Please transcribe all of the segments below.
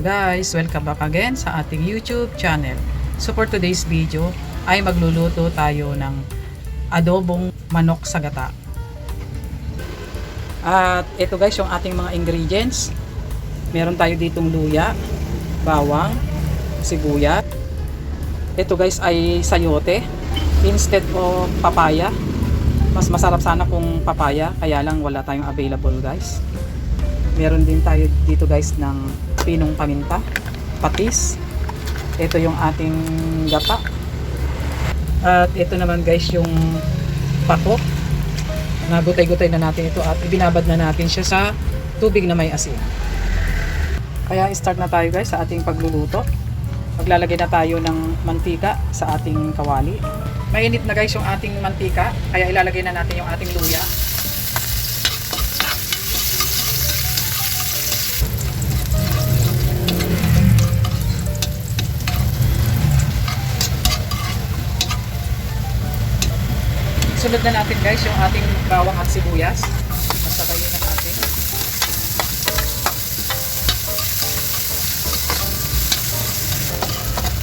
Guys! Welcome back again sa ating YouTube channel. So for today's video ay magluluto tayo ng adobong manok sa gata. At ito guys yung ating mga ingredients. Meron tayo ditong luya, bawang, sibuyas. Ito guys ay sayote instead of papaya. Mas masarap sana kung papaya kaya lang wala tayong available guys. Meron din tayo dito guys ng pinong paminta, patis. Ito yung ating gata. At ito naman guys yung pako. Nagutay-gutay na natin ito at ibinabad na natin siya sa tubig na may asin. Kaya start na tayo guys sa ating pagluluto. Maglalagay na tayo ng mantika sa ating kawali. Mainit na guys yung ating mantika, kaya ilalagay na natin yung ating luya. Sunod na natin guys yung ating bawang at sibuyas. Masabayin na natin.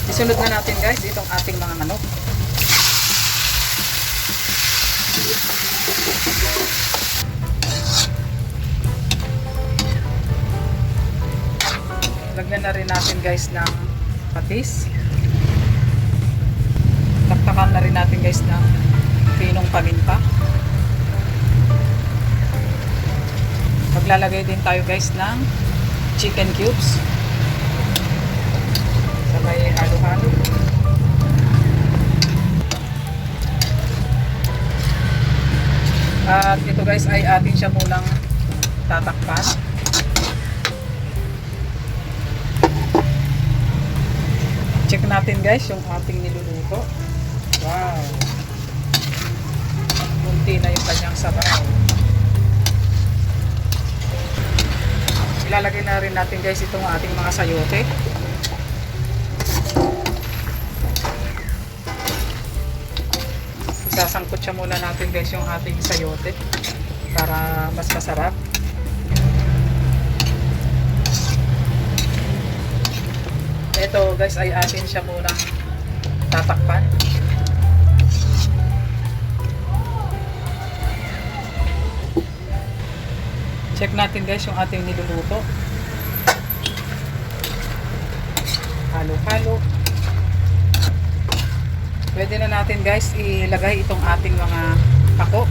Isunod na natin guys itong ating mga manok. Lagyan na rin natin guys ng patis. Taktakan na rin natin guys ng pinong paminta. Maglalagay din tayo guys ng chicken cubes. Sabay halo-halo. At ito guys ay atin siya munang tatakpan. Check natin guys yung ating niluluto. Wow! Munti na yung kanyang sabaw. Ilalagay na rin natin guys itong ating mga sayote. Isasangkot siya muna natin guys yung ating sayote para mas masarap. Ito guys ay atin siya munang tatakpan. Check natin guys yung ating niluluto. Halo-halo. Pwede na natin guys ilagay itong ating mga pako.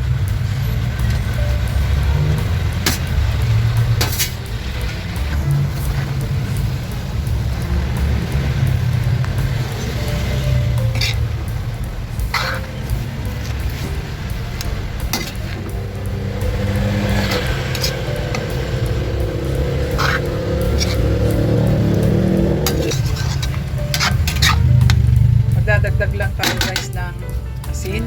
Ng asin.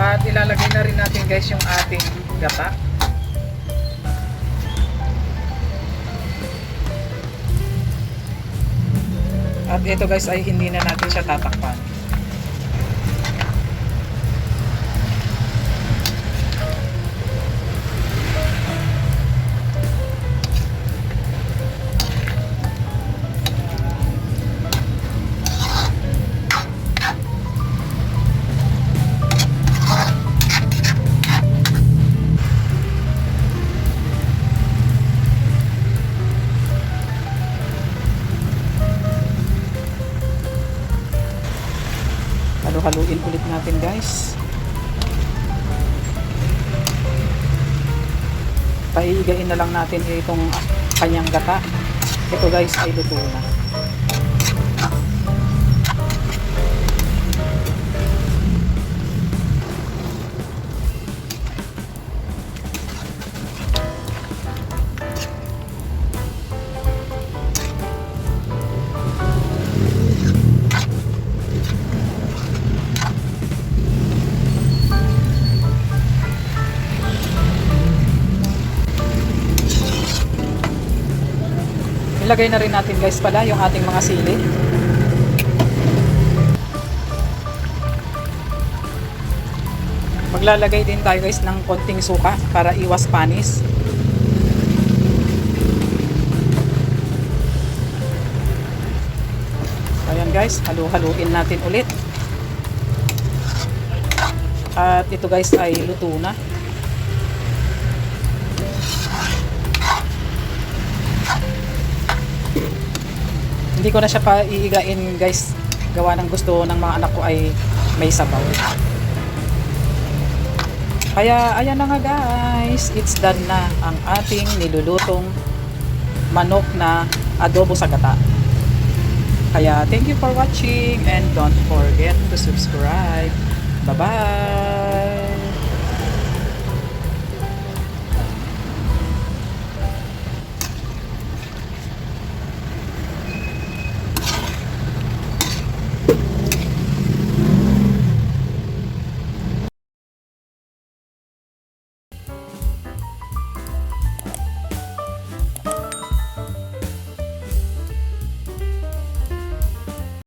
At ilalagay na rin natin guys yung ating gata. At ito guys ay hindi na natin siya tatakpan. Halo-haluin ulit natin guys. Paigain na lang natin itong kanyang gata. Ito guys ay luto na. Ilagay na rin natin guys pala yung ating mga sili. Maglalagay din tayo guys ng konting suka para iwas panis. Ayan guys, halu-haluin natin ulit. At ito guys ay luto na. Hindi ko na siya pa iigain guys. Gawa ng gusto ng mga anak ko ay may sabaw. Kaya ayan na nga guys, it's done na ang ating nilulutong manok na adobo sa gata. Kaya thank you for watching and don't forget to subscribe. Bye-bye!